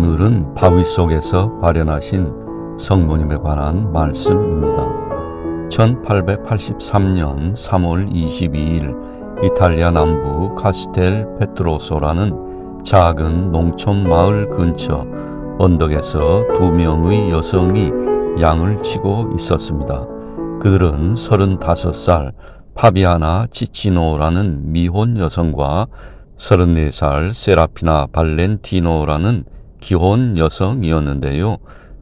오늘은 바위 속에서 발현하신 성모님에 관한 말씀입니다. 1883년 3월 22일 이탈리아 남부 카스텔 페트로소라는 작은 농촌 마을 근처 언덕에서 두 명의 여성이 양을 치고 있었습니다. 그들은 35살 파비아나 치치노라는 미혼 여성과 34살 세라피나 발렌티노라는 기혼 여성이었는데요.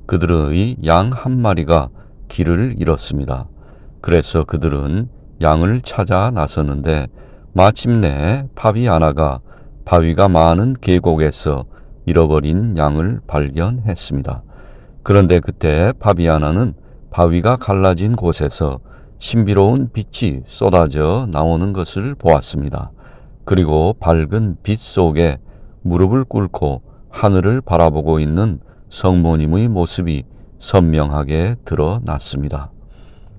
그들의 양 한 마리가 길을 잃었습니다. 그래서 그들은 양을 찾아 나섰는데 마침내 파비아나가 바위가 많은 계곡에서 잃어버린 양을 발견했습니다. 그런데 그때 파비아나는 바위가 갈라진 곳에서 신비로운 빛이 쏟아져 나오는 것을 보았습니다. 그리고 밝은 빛 속에 무릎을 꿇고 하늘을 바라보고 있는 성모님의 모습이 선명하게 드러났습니다.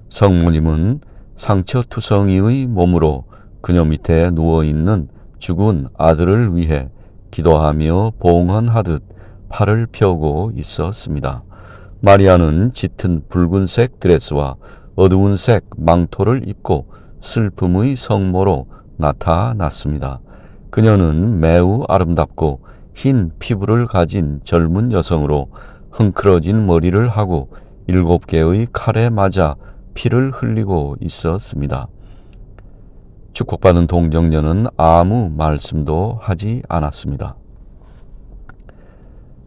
성모님은 상처투성이의 몸으로 그녀 밑에 누워 있는 죽은 아들을 위해 기도하며 봉헌하듯 팔을 펴고 있었습니다. 마리아는 짙은 붉은색 드레스와 어두운 색 망토를 입고 슬픔의 성모로 나타났습니다. 그녀는 매우 아름답고 흰 피부를 가진 젊은 여성으로 흥크러진 머리를 하고 일곱 개의 칼에 맞아 피를 흘리고 있었습니다. 축복받은 동정녀는 아무 말씀도 하지 않았습니다.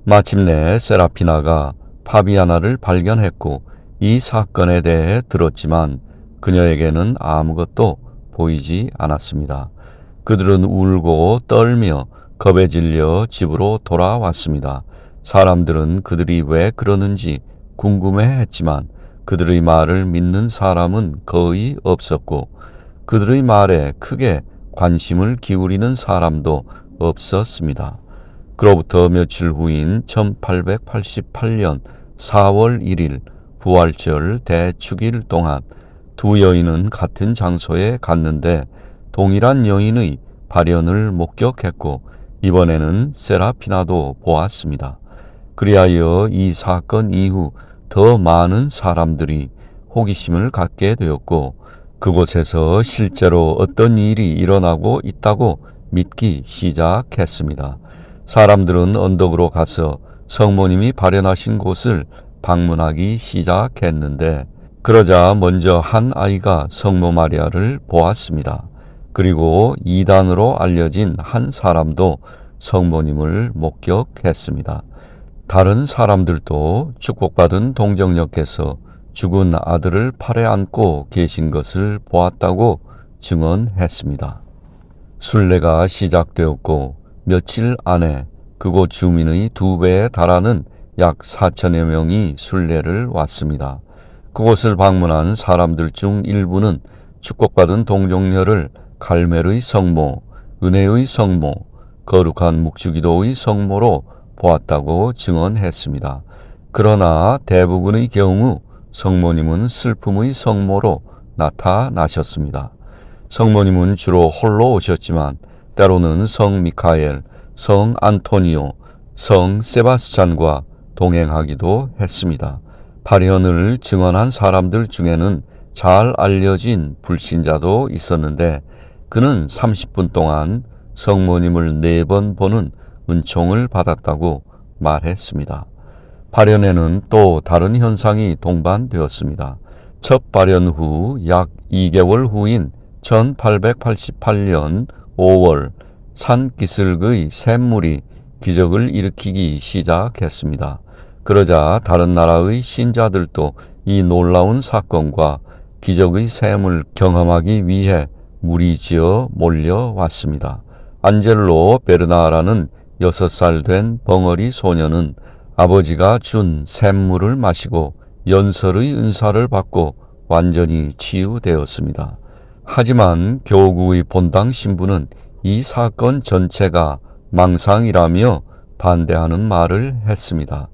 마침내 세라피나가 파비아나를 발견했고 이 사건에 대해 들었지만 그녀에게는 아무것도 보이지 않았습니다. 그들은 울고 떨며 겁에 질려 집으로 돌아왔습니다. 사람들은 그들이 왜 그러는지 궁금해 했지만 그들의 말을 믿는 사람은 거의 없었고 그들의 말에 크게 관심을 기울이는 사람도 없었습니다. 그로부터 며칠 후인 1888년 4월 1일 부활절 대축일 동안 두 여인은 같은 장소에 갔는데 동일한 여인의 발현을 목격했고 이번에는 세라피나도 보았습니다. 그리하여 이 사건 이후 더 많은 사람들이 호기심을 갖게 되었고 그곳에서 실제로 어떤 일이 일어나고 있다고 믿기 시작했습니다. 사람들은 언덕으로 가서 성모님이 발현하신 곳을 방문하기 시작했는데 그러자 먼저 한 아이가 성모 마리아를 보았습니다. 그리고 이단으로 알려진 한 사람도 성모님을 목격했습니다. 다른 사람들도 축복받은 동정녀께서 죽은 아들을 팔에 안고 계신 것을 보았다고 증언했습니다. 순례가 시작되었고 며칠 안에 그곳 주민의 두 배에 달하는 약 4천여 명이 순례를 왔습니다. 그곳을 방문한 사람들 중 일부는 축복받은 동정녀를 갈멜의 성모, 은혜의 성모, 거룩한 묵주기도의 성모로 보았다고 증언했습니다. 그러나 대부분의 경우 성모님은 슬픔의 성모로 나타나셨습니다. 성모님은 주로 홀로 오셨지만 때로는 성 미카엘, 성 안토니오, 성 세바스찬과 동행하기도 했습니다. 발현을 증언한 사람들 중에는 잘 알려진 불신자도 있었는데 그는 30분 동안 성모님을 네 번 보는 은총을 받았다고 말했습니다. 발현에는 또 다른 현상이 동반되었습니다. 첫 발현 후 약 2개월 후인 1888년 5월 산기슭의 샘물이 기적을 일으키기 시작했습니다. 그러자 다른 나라의 신자들도 이 놀라운 사건과 기적의 샘을 경험하기 위해 무리지어 몰려왔습니다. 안젤로 베르나라는 6살 된 벙어리 소녀는 아버지가 준 샘물을 마시고 연설의 은사를 받고 완전히 치유되었습니다. 하지만 교구의 본당 신부는 이 사건 전체가 망상이라며 반대하는 말을 했습니다.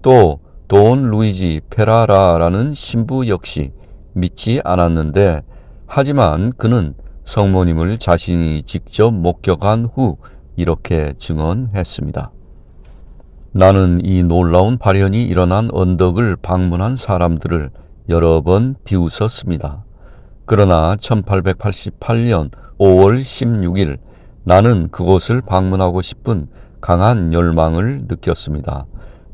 또 돈 루이지 페라라라는 신부 역시 믿지 않았는데 하지만 그는 성모님을 자신이 직접 목격한 후 이렇게 증언했습니다. 나는 이 놀라운 발현이 일어난 언덕을 방문한 사람들을 여러 번 비웃었습니다. 그러나 1888년 5월 16일 나는 그곳을 방문하고 싶은 강한 열망을 느꼈습니다.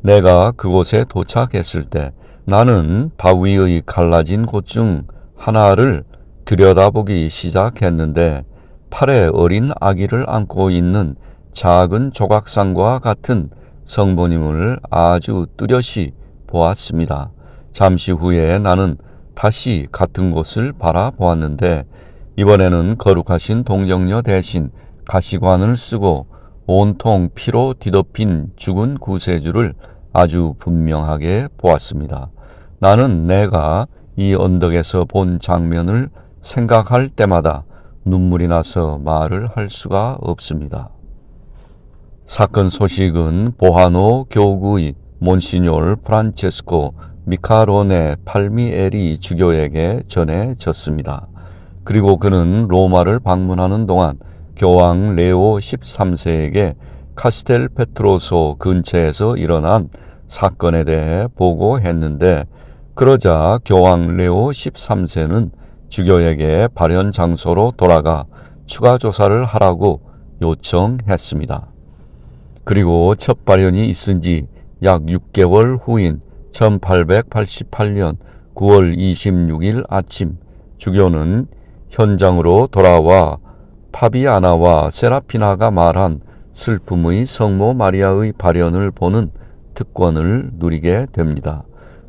내가 그곳에 도착했을 때 나는 바위의 갈라진 곳 중 하나를 들여다보기 시작했는데 팔에 어린 아기를 안고 있는 작은 조각상과 같은 성모님을 아주 뚜렷이 보았습니다. 잠시 후에 나는 다시 같은 곳을 바라보았는데 이번에는 거룩하신 동정녀 대신 가시관을 쓰고 온통 피로 뒤덮인 죽은 구세주를 아주 분명하게 보았습니다. 나는 내가 이 언덕에서 본 장면을 생각할 때마다 눈물이 나서 말을 할 수가 없습니다. 사건 소식은 보하노 교구의 몬시뇰 프란체스코 미카로네 팔미에리 주교에게 전해졌습니다. 그리고 그는 로마를 방문하는 동안 교황 레오 13세에게 카스텔 페트로소 근처에서 일어난 사건에 대해 보고했는데 그러자 교황 레오 13세는 주교에게 발현 장소로 돌아가 추가 조사를 하라고 요청했습니다. 그리고 첫 발현이 있은 지 약 6개월 후인 1888년 9월 26일 아침 주교는 현장으로 돌아와 파비아나와 세라피나가 말한 슬픔의 성모 마리아의 발현을 보는 특권을 누리게 됩니다.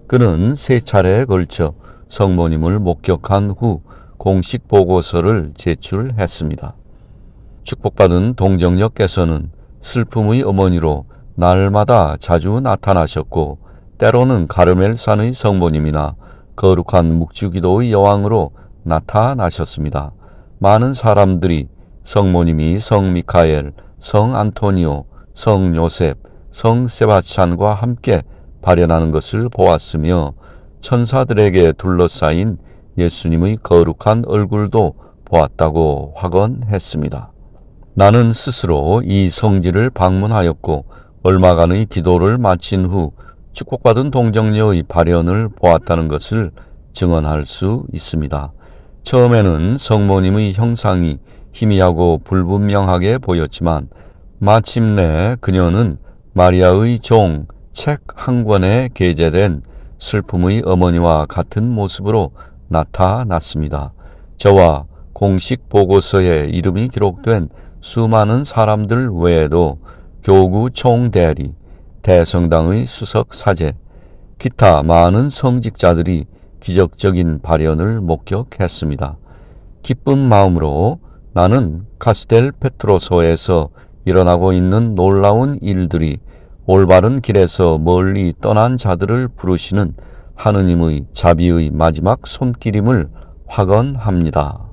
그는 세 차례에 걸쳐 성모님을 목격한 후 공식 보고서를 제출했습니다. 축복받은 동정녀께서는 슬픔의 어머니로 날마다 자주 나타나셨고 때로는 가르멜산의 성모님이나 거룩한 묵주기도의 여왕으로 나타나셨습니다. 많은 사람들이 성모님이 성 미카엘, 성 안토니오, 성 요셉, 성 세바찬과 함께 발현하는 것을 보았으며 천사들에게 둘러싸인 예수님의 거룩한 얼굴도 보았다고 확언했습니다. 나는 스스로 이 성지를 방문하였고 얼마간의 기도를 마친 후 축복받은 동정녀의 발현을 보았다는 것을 증언할 수 있습니다. 처음에는 성모님의 형상이 희미하고 불분명하게 보였지만 마침내 그녀는 마리아의 종 책 한 권에 게재된 슬픔의 어머니와 같은 모습으로 나타났습니다. 저와 공식 보고서에 이름이 기록된 수많은 사람들 외에도 교구 총대리, 대성당의 수석 사제, 기타 많은 성직자들이 기적적인 발현을 목격했습니다. 기쁜 마음으로 나는 카스텔 페트로소에서 일어나고 있는 놀라운 일들이 올바른 길에서 멀리 떠난 자들을 부르시는 하느님의 자비의 마지막 손길임을 확언합니다.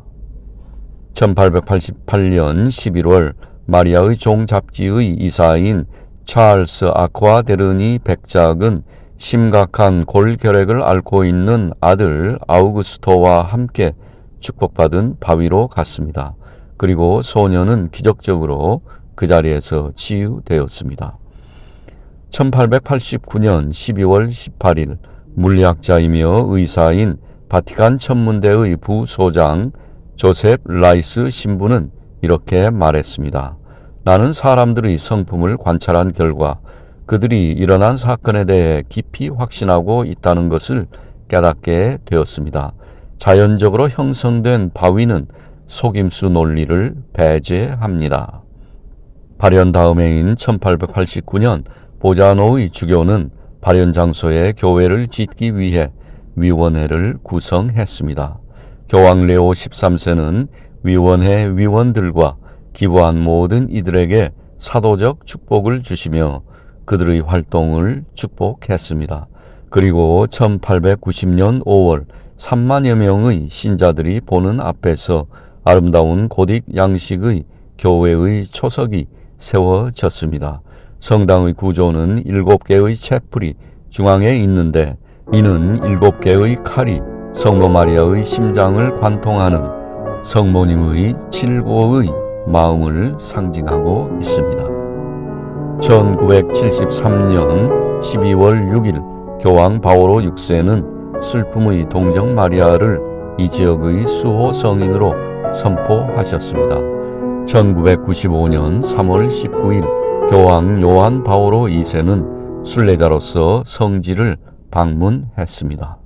1888년 11월 마리아의 종잡지의 이사인 찰스 아쿠아 데르니 백작은 심각한 골결핵을 앓고 있는 아들 아우구스토와 함께 축복받은 바위로 갔습니다. 그리고 소녀는 기적적으로 그 자리에서 치유되었습니다. 1889년 12월 18일 물리학자이며 의사인 바티칸 천문대의 부소장 조셉 라이스 신부는 이렇게 말했습니다. 나는 사람들의 성품을 관찰한 결과 그들이 일어난 사건에 대해 깊이 확신하고 있다는 것을 깨닫게 되었습니다. 자연적으로 형성된 바위는 속임수 논리를 배제합니다. 발현 다음해인 1889년 보자노의 주교는 발현 장소에 교회를 짓기 위해 위원회를 구성했습니다. 교황 레오 13세는 위원회 위원들과 기부한 모든 이들에게 사도적 축복을 주시며 그들의 활동을 축복했습니다. 그리고 1890년 5월 3만여 명의 신자들이 보는 앞에서 아름다운 고딕 양식의 교회의 초석이 세워졌습니다. 성당의 구조는 일곱 개의 채플이 중앙에 있는데 이는 일곱 개의 칼이 성모 마리아의 심장을 관통하는 성모님의 칠고의 마음을 상징하고 있습니다. 1973년 12월 6일 교황 바오로 6세는 슬픔의 동정 마리아를 이 지역의 수호 성인으로 선포하셨습니다. 1995년 3월 19일 교황 요한 바오로 2세는 순례자로서 성지를 방문했습니다.